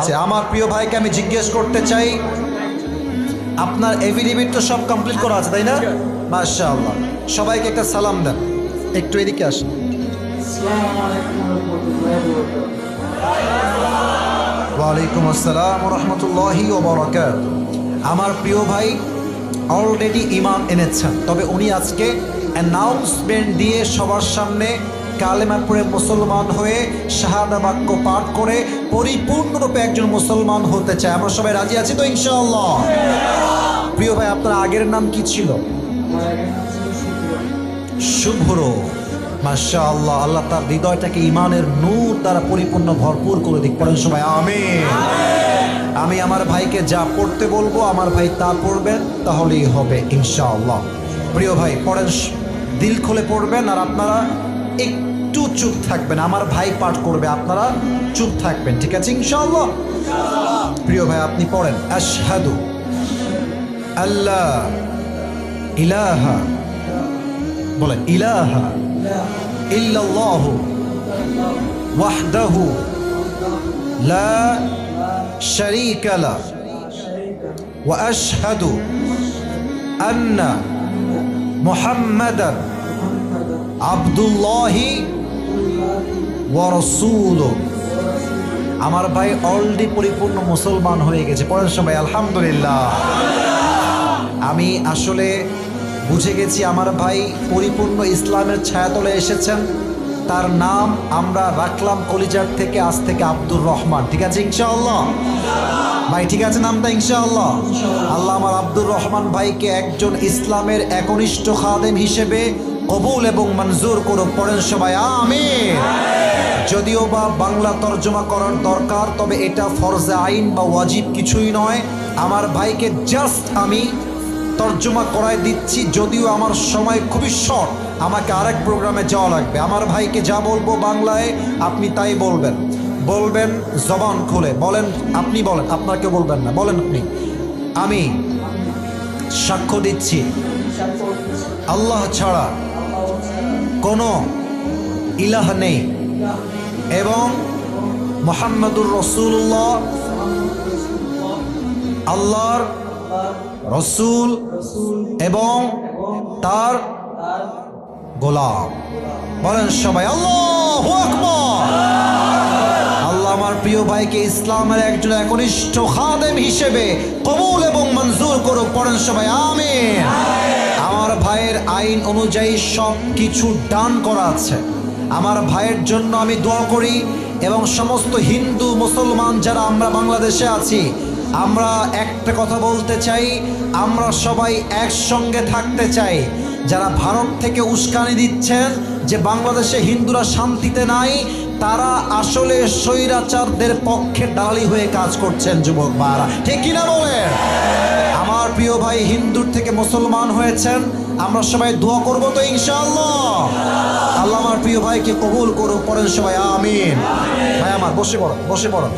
আচ্ছা, আমার প্রিয় ভাইকে আমি জিজ্ঞেস করতে চাই আপনার এভিডেভিট তো সব কমপ্লিট করা আছে তাই না? মাশাআল্লাহ। সবাইকে একটা সালাম দেন। একটু এদিকে আসেন। ওয়ালাইকুম আসসালাম রহমতুল্লাহি ওবরাকাত। আমার প্রিয় ভাই অলরেডি ইমান এনেছেন তবে উনি আজকে অ্যানাউন্সমেন্ট দিয়ে সবার সামনে কালেমা পড়ে মুসলমান হয়ে শাহাদা বাক্য পাঠ করে পরিপূর্ণরূপে একজন মুসলমান হতে চায়। আমরা সবাই রাজি আছি তো, ইনশাআল্লাহ? প্রিয় ভাই, আপনার আগের নাম কি ছিল? শুভ্র। মাশা আল্লাহ আল্লাহ তার হৃদয়টাকে ইমানের নূর দ্বারা পরিপূর্ণ ভরপুর করে দিক। পড়েন সবাই, আমিন। আমি আমার ভাইকে যা পড়তে বলব, আমার ভাই তা পড়বেন, তাহলেই হবে, ইনশাআল্লাহ। প্রিয় ভাই, পড়েন, দিল খুলে পড়বেন, আর আপনারা একটু চুপ থাকবেন। আমার ভাই পাঠ করবে, আপনারা চুপ থাকবেন, ঠিক আছে ইনশাআল্লাহ? প্রিয় ভাই, আপনি পড়েন। আশহাদু আল্লাহ ইলাহা। বলেন, ইলাহা ইল্লাল্লাহ ওয়াহদাহু লা শারীকা লা ওয়া আশহাদু আন্না মুহাম্মাদান আবদুল্লাহি ওয়া রাসূলুহু আমার ভাই অলরেডি পরিপূর্ণ মুসলমান হয়ে গেছে। পড়েন সময়, আলহামদুলিল্লাহ। আমি আসলে বুঝে গেছি আমার ভাই পরিপূর্ণ ইসলামের ছায়াতলে এসেছেন। তার নাম আমরা রাখলাম কলিজার থেকে, আজ থেকে আব্দুর রহমান। ঠিক আছে, ইনশাআল্লাহ? ভাই, ঠিক আছে নামটা, ইনশাআল্লাহ? আল্লাহ আমার আব্দুর রহমান ভাইকে একজন ইসলামের একনিষ্ঠ খাদেম হিসেবে কবুল এবং মঞ্জুর করো পড়েন সবাই, আমিন। যদিও বা বাংলা তর্জমা করার দরকার, তবে এটা ফরজে আইন বা ওয়াজিব কিছুই নয়। আমার ভাইকে জাস্ট আমি তর্জমা করাই দিচ্ছি, যদিও আমার সময় খুবই শর্ট আমাকে আরেক প্রোগ্রামে যাওয়া লাগবে। আমার ভাইকে যা বলব বাংলায়, আপনি তাই বলবেন। বলবেন জবান খুলে। বলেন, আপনি বলেন, আপনাকে বলবেন না। বলেন আপনি। আমি সাক্ষ্য দিচ্ছি। আল্লাহ ছাড়া কোনো ইলাহ নেই। এবং মোহাম্মদুর রসুল্লাহ আল্লাহর রসুল এবং তার গোলাম। বলেন সবাই, আল্লাহ আল্লাহ আমার প্রিয় ভাইকে ইসলামের একজন একনিষ্ঠ খাদেম হিসেবে কবুল এবং মঞ্জুর করুক। পড়েন সবাই, আমিন। আইন অনুযায়ী সব কিছু ডান করা আছে। আমার ভাইয়ের জন্য আমি দোয়া করি এবং সমস্ত হিন্দু, মুসলমান যারা আমরা বাংলাদেশে আছি, আমরা একটা কথা বলতে চাই, আমরা সবাই একসঙ্গে থাকতে চাই। যারা ভারত থেকে উস্কানি দিচ্ছেন যে বাংলাদেশে হিন্দুরা শান্তিতে নাই, তারা আসলে স্বৈরাচারদের পক্ষে দালালি হয়ে কাজ করছেন, যুবক ভাইরা ঠিক কিনা বলেন? আমার প্রিয় ভাই হিন্দুর থেকে মুসলমান হয়েছেন আমরা সবাই দোয়া করব তো ইনশাআল্লাহ। আল্লাহ আমার প্রিয় ভাইকে কবুল করুক পরের সবাই, আমিন। ভাই আমার, বসে পড়ো বসে পড়ো।